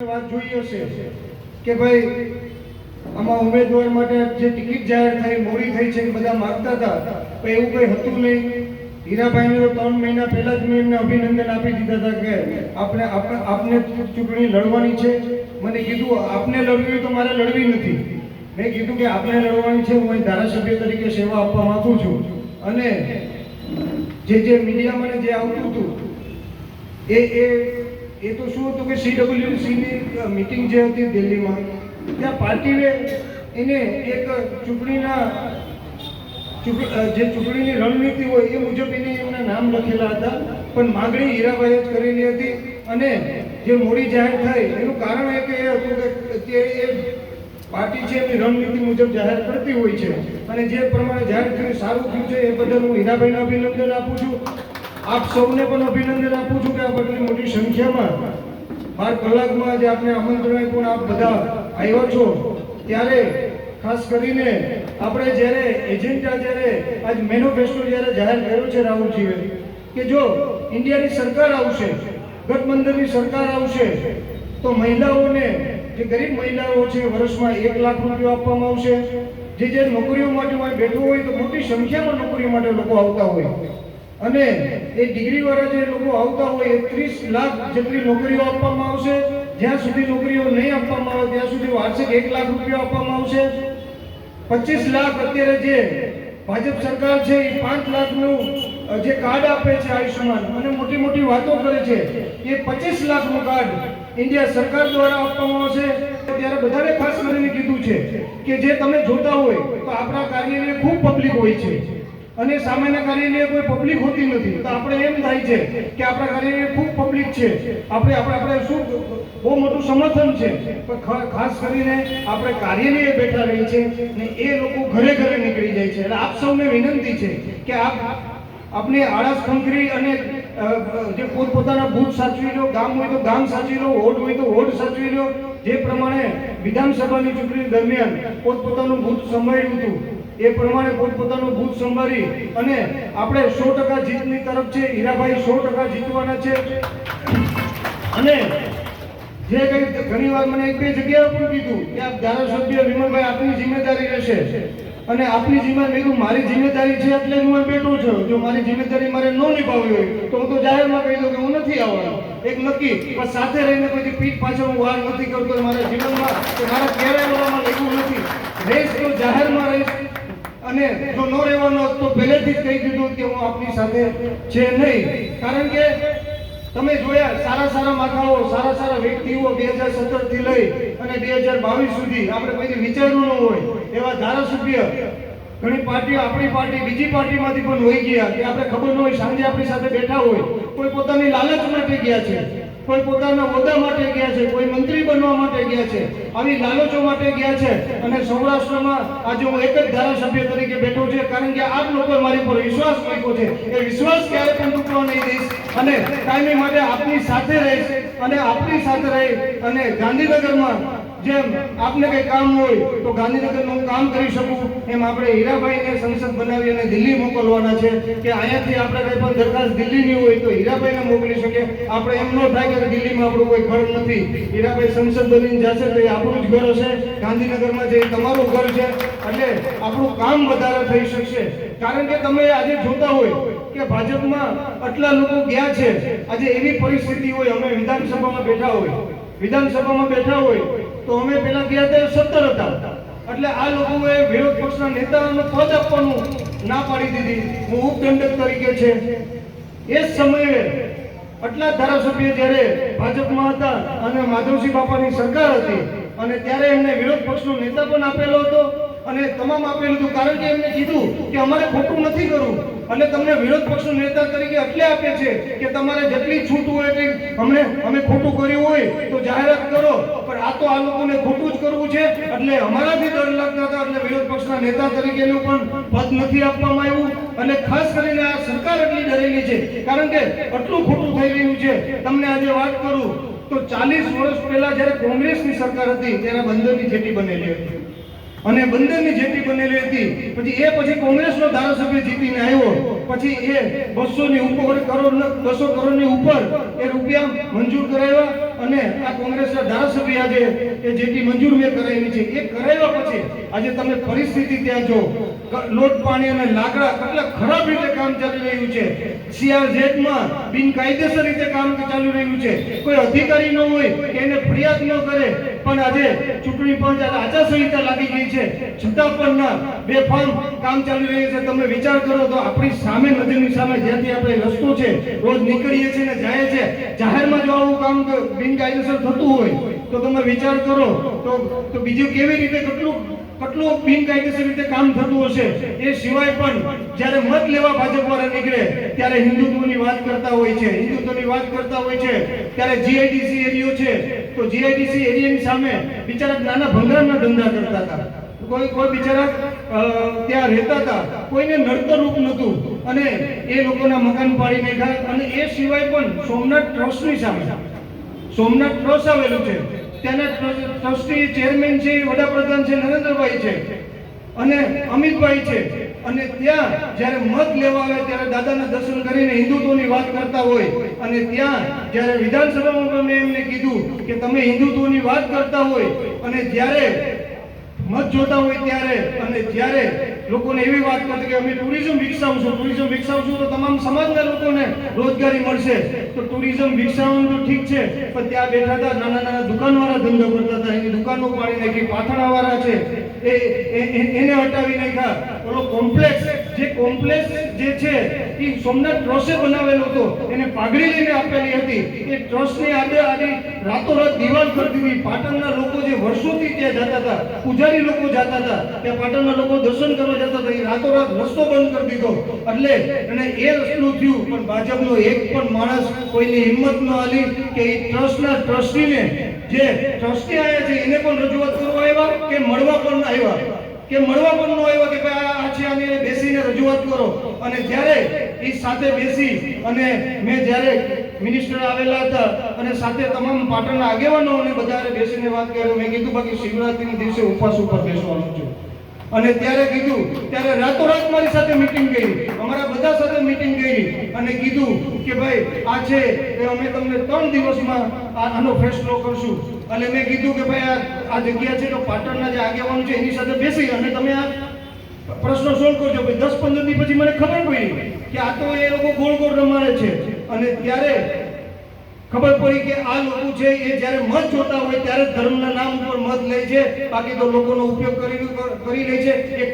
વાત જોઈ હશે કે ભાઈ, આમાં ઉમેદવાર માટે જે ટિકિટ જાહેર થઈ, મોડી થઈ છે બધા માગતા હતા. પણ એવું કંઈ હતું નહીં. હીરાભાઈને તો ત્રણ મહિના પહેલા જ મેં એમને અભિનંદન આપી દીધા હતા કે આપણે આપણે, આપને ચૂંટણી લડવાની છે. મને કીધું, આપને લડવી તો મારે લડવી નથી. મેં કીધું કે આપને લડવાની છે, હું અહીં ધારાસભ્ય તરીકે સેવા આપવા માંગુ છું. અને જે જે મીડિયામાં જે આવતું હતું, એ એ એ તો શું હતું કે સીડબ્લ્યુસીની મીટિંગ જે હતી દિલ્હીમાં, ત્યાં પાર્ટીએ એને એક ચૂંટણીના, ચૂંટ- જે ચૂંટણીની રણનીતિ હોય એ મુજબ એને એમના નામ લખેલા હતા. પણ માગણી હીરાભાઈએ જ કરેલી હતી અને જે મોડી જાહેર થઈ, એનું કારણ એ કે એ હતું કે તે એ પાર્ટી છે એની રણનીતિ મુજબ જાહેર કરતી હોય છે. અને જે પ્રમાણે જાહેર થયું, સારું થયું છે, એ બદલ હું હીરાભાઈને અભિનંદન આપું છું. આપ સૌને પણ અભિનંદન આપું છું કે આપ આટલી મોટી સંખ્યામાં બાર કલાકમાં જે આપને આમંત્રણ આપ્યું આપ બધા આવ્યા છો. ત્યારે ખાસ કરીને આપણે જ્યારે એજન્ડા જ્યારે આજ મેનિફેસ્ટો જ્યારે જાહેર કર્યો છે રાહુલજીએ, કે જો ઇન્ડિયાની સરકાર આવશે, ગઠબંધનની સરકાર આવશે, તો મહિલાઓને, જે ગરીબ મહિલાઓ છે, વર્ષમાં એક લાખ રૂપિયા આપવામાં આવશે. જે જે નોકરીઓ માટે હોય બેઠું હોય, તો મોટી સંખ્યામાં નોકરીઓ માટે લોકો આવતા હોય. અને એ ડિગ્રી વાળા જે લોકો આવતા હોય ત્રીસ લાખ જેટલી નોકરીઓ આપવામાં આવશે. જ્યાં સુધી નોકરીઓ નહીં આપવામાં આવે, ત્યાં સુધી વાર્ષિક એક લાખ રૂપિયા આપવામાં આવશે. પચીસ લાખ અત્યારે જે ભાજપ સરકાર છે, એ પાંચ લાખનું જે કાર્ડ આપે છે આયુષ્યમાન, અને મોટી મોટી વાતો કરે છે, એ પચીસ લાખનું કાર્ડ ઇન્ડિયા સરકાર દ્વારા આપવામાં આવશે. ત્યારે બધાને ખાસ કરીને કીધું છે કે જે તમે જોતા હોય, તો આપણા કાર્યને ખૂબ પબ્લિક હોય છે. અને સામાન્ય કરીને કોઈ પબ્લિક હોતી નથી. તો આપણે એમ થાય છે કે આપણા કાર્યાલય ખૂબ પબ્લિક છે. આપણે આપણે આપણે શું બહુ મોટું સમર્થન છે. પણ ખાસ કરીને આપણે કાર્યાલયે બેઠા રહીએ છીએ ને એ લોકો ઘરે ઘરે નીકળી જાય છે. એટલે આપ સૌને વિનંતી છે કે આપ આપની આળસ ખંખરી અને જે પોતપોતાના બૂથ સાચવી લો, ગામ હોય તો ગામ સાચવી લો, વોર્ડ હોય તો વોર્ડ સાચવી લો. જે પ્રમાણે વિધાનસભાની ચૂંટણી દરમિયાન પોતપોતાનું બૂથ સંભાળ્યું હતું એ પ્રમાણે પોતપોતાનું ભૂત સંભાળી અને આપણે સો ટકા જીતની તરફ છે, હીરાભાઈ સો ટકા જીતવાના છે. અને જે કઈ ઘણી વાર મને એક બે જગ્યાએ પણ કીધું કે આપ ધારાસભ્ય વિમલભાઈ આપની જિમ્મેદારી રહેશે. અને આપની જિમ્મેદારી મેં મારી જિમ્મેદારી છે એટલે હું બેઠો છું. જો મારી જિમ્મેદારી મારે ન નિભાવવી હોય, તો હું તો જાહેરમાં કહી દઉં કે હું નથી આવવાનો. એક નક્કી, પણ સાથે રહીને કોઈ પીઠ પાછળ હું વાર નથી કરતો મારા જીવનમાં કે મારા ક્યારેય આવવામાં લેવું નથી. રહીશ તો જાહેરમાં રહીશ અને જો ન રહેવાનો તો પહેલેથી જ કહી દીધું કે હું આપની સાથે છે નહીં. કારણ કે તમે જોયા સારા સારા માથાઓ સારા સારા વ્યક્તિઓ બે હજાર સત્તરથી લઈ અને બે હજાર બાવીસ સુધી આપણે કોઈથી વિચાર્યું ન હોય એવા ધારાસભ્ય. ઘણી પાર્ટીઓ આપણી પાર્ટી બીજી પાર્ટીમાંથી પણ હોઈ ગયા કે આપણે ખબર ન હોય સાંજે આપણી સાથે બેઠા હોય. કોઈ પોતાની લાલચ માટે ગયા છે. કોઈ પોતાના હોદ્દા માટે ગયા છે, કોઈ મંત્રી બનવા માટે ગયા છે, આવી લાલચો માટે ગયા છે. અને સૌરાષ્ટ્રમાં આજે હું એક જ ધારાસભ્ય તરીકે બેઠો છે, કારણ કે આપ લોકો મારી પર વિશ્વાસ મૂક્યો છે. એ વિશ્વાસ ક્યારે પણ તૂટવા નહીં દઈશ. અને કાયમી માટે આપની સાથે રહીશ, અને આપની સાથે રહી, અને ગાંધીનગરમાં જેમ આપને કઈ કામ હોય તો ગાંધીનગરનું હું કામ કરી શકું. એમ આપણે હીરાભાઈને સંસદ બનાવી અને દિલ્હી મોકલવાના છે કે અહીંયાથી આપણે કઈ પણ દરખાસ્ત દિલ્હીની હોય તો હીરાભાઈને મોકલી શકીએ આપણે એમ ન થાય કે દિલ્હીમાં આપણું કોઈ ઘર નથી. હીરાભાઈ સંસદ બનીને જશે તો એ આપણું જ ઘર હશે. ગાંધીનગરમાં જે તમારું ઘર છે, એટલે આપણું કામ વધારે થઈ શકશે. કારણ કે તમે આજે જોતા હોય કે ભાજપમાં આટલા લોકો ગયા છે. આજે એવી પરિસ્થિતિ હોય, અમે વિધાનસભામાં બેઠા હોય. વિધાનસભામાં બેઠા હોય તો અમે પેલા ગયા હતા સત્તર હતા. એટલે આ લોકોએ વિરોધ પક્ષના નેતાઓને પદ આપવાનું ના પાડી દીધી. હું ઉપદંડક તરીકે છે. એ સમયે આટલા ધારાસભ્ય જ્યારે ભાજપમાં હતા અને માધવસિંહ બાપાની સરકાર હતી અને ત્યારે એમને વિરોધ પક્ષનો નેતા પણ આપેલો હતો અને તમામ આપેલું હતું. કારણ કે એમને કીધું કે અમારે ખોટું નથી કરવું. અને તમને વિરોધ પક્ષનો નેતા તરીકે એટલે આપે છે કે તમારે જેટલી છૂટ હોય એટલી અમને, અમે ખોટું કર્યું હોય તો જાહેરાત કરો. પણ આ તો આ લોકોને ખોટું જ કરવું છે. એટલે અમારાથી ડર લાગતા હતા એટલે વિરોધ પક્ષના નેતા તરીકેનું પણ પદ નથી આપવામાં આવ્યું. અને ખાસ કરીને આ સરકાર એટલી ડરેલી છે. કારણ કે આટલું ખોટું થઈ રહ્યું છે. તમને આજે વાત કરું તો ચાલીસ વર્ષ પહેલા જ્યારે કોંગ્રેસની સરકાર હતી, ત્યારે બંદરની જેટી બનેલી હતી. અને બંદરની જેટી બનેલી હતી. પછી એ પછી કોંગ્રેસનો ધારાસભ્ય જીતીને આવ્યો. પછી એ બસો ની ઉપર કરોડ બસો કરોડની ઉપર એ રૂપિયા મંજૂર કરાવ્યા અને આ કોંગ્રેસના ધારાસભ્ય આજે એ જેટી મંજૂર મેં કરાવી છે. એ કરાવ્યા પછી આજે તમે પરિસ્થિતિ ત્યાં જો. લોટ પાણી અને લાકડા કેટલા ખરાબ રીતે કામ ચાલી રહ્યું છે. સીઆરઝેડમાં બિનકાયદેસર રીતે કામ ચાલી રહ્યું છે. કોઈ અધિકારી ન હોય એને ફરિયાદ ન કરે, પણ આજે ચૂંટણી પંચ આચારસંહિતા લાગી ગઈ છે. છતાં પણ ના બેફામ કામ ચાલી રહ્યું છે. તમે વિચાર કરો તો આપણી સામે નદીની સામે જ્યાંથી આપણે રસ્તો છે, રોજ નીકળીએ છીએ ને જાય છે, જાહેરમાં જો આવું કામ બિનકાયદેસર થતું હોય તો તમે વિચાર કરો, તો તો બીજું કેવી રીતે કેટલું કેટલું બિનકાયદેસર રીતે કામ થતું હશે? એ સિવાય પણ જ્યારે મત લેવા ભાજપ વાળા નીકળે, ત્યારે હિન્દુત્વની વાત કરતા હોય છે, હિન્દુત્વની વાત કરતા હોય છે, ત્યારે જીઆઈડીસી એરિયો છે, તો જીઆઈડીસી એરિયાની સામે બિચારા નાના ભંગારના ધંધા કરતા હતા. કોઈ કોઈ બિચારા ત્યાં રહેતા હતા, કોઈને નડતર રૂપ નહોતું. અને એ લોકોના મકાન પાડી નાખ્યા અને એ સિવાય પણ સોમનાથ ટ્રસ્ટની સામે સોમનાથ ટ્રસ્ટ આવેલું છે ત્યાંના ટ્રસ્ટ- ચેરમેન છે, વડાપ્રધાન છે, નરેન્દ્રભાઈ છે અને અમિતભાઈ છે. અને ત્યાં જ્યારે મત લેવા આવે ત્યારે દાદાના દર્શન કરીને હિન્દુત્વની વાત કરતા હોય. અને ત્યાં જ્યારે વિધાનસભામાં મેં એમને કીધું કે તમે હિન્દુત્વની વાત કરતા હોય અને જ્યારે મત જોતા હોય ત્યારે અને જ્યારે લોકોને એવી વાત કરતી કે અમે ટુરિઝમ વિકસાવશું ટુરિઝમ વિકસાવશું તો તમામ સમાજના લોકોને રોજગારી મળશે. તો ટુરિઝમ વિકસાવવાનું તો ઠીક છે, પણ ત્યાં બેઠા હતા નાના નાના દુકાનવાળા ધંધો કરતા હતા. એની દુકાનો પાડી નાખી પાથરણાવાળા છે. એ એને હટાવી નાખ્યા. ઓલો કોમ્પ્લેક્સ કોમ્પ્લેક્સ જે છે, એ સોમનાથ ટ્રસ્ટે બનાવેલો હતો. એને પાઘડી લઈને આપેલી હતી. એ ટ્રસ્ટની આજે આજે રાતોરાત દિવાલ કરી દીધી. પાટણના લોકો જે વર્ષોથી ત્યાં જતા હતા, પૂજારી લોકો જતા હતા, ત્યાં પાટણના લોકો દર્શન કરવા જતા હતા. એ રાતોરાત રસ્તો બંધ કરી દીધો. એટલે અને એ રસ્તું થયું, પણ ભાજપનો એક પણ માણસ કોઈની હિંમત ન આલી કે એ ટ્રસ્ટના ટ્રસ્ટીને જે ટ્રસ્ટી આવ્યા છે, એને પણ રજૂઆત કરવા આવ્યા કે મળવા પણ આવ્યા? કે મળવા પણ ન આવ્યા કે ભાઈ આ- છે, આની રજૂઆત કરો. અને જ્યારે એ સાથે બેસી અને મેં જ્યારે મિનિસ્ટર આવેલા હતા અને સાથે તમામ પાટણના આગેવાનો અને બધા બેસીને વાત કરી, મેં કીધું, બાકી શિવરાત્રીના દિવસે ઉપવાસ ઉપર બેસવાનું છું. અને ત્યારે કીધું, ત્યારે રાતોરાત મારી સાથે મીટિંગ કરી. અમારા બધા સાથે મીટિંગ કરી અને કીધું કે, ભાઈ, આ છે એ અમે તમને ત્રણ દિવસમાં આનો ફેસલો કરશું. અને મેં કીધું કે, ભાઈ આ જગ્યા છે, તો પાટણના જે આગેવાનો છે, એની સાથે બેસી અને તમે આ પ્રશ્નો સોલ્વ કરજો. ભાઈ દસ પંદર દી પછી મને ખબર પડી કે આ તો એ લોકો ગોળ ગોળ રમાડે છે. અને ત્યારે ખબર પડી કે આ લોકો છે એ જ્યારે મત જોતા હોય ત્યારે ધર્મના નામ ઉપર મત લે છે. બાકી તો લોકોનો ઉપયોગ કરી કરી લે છે. એ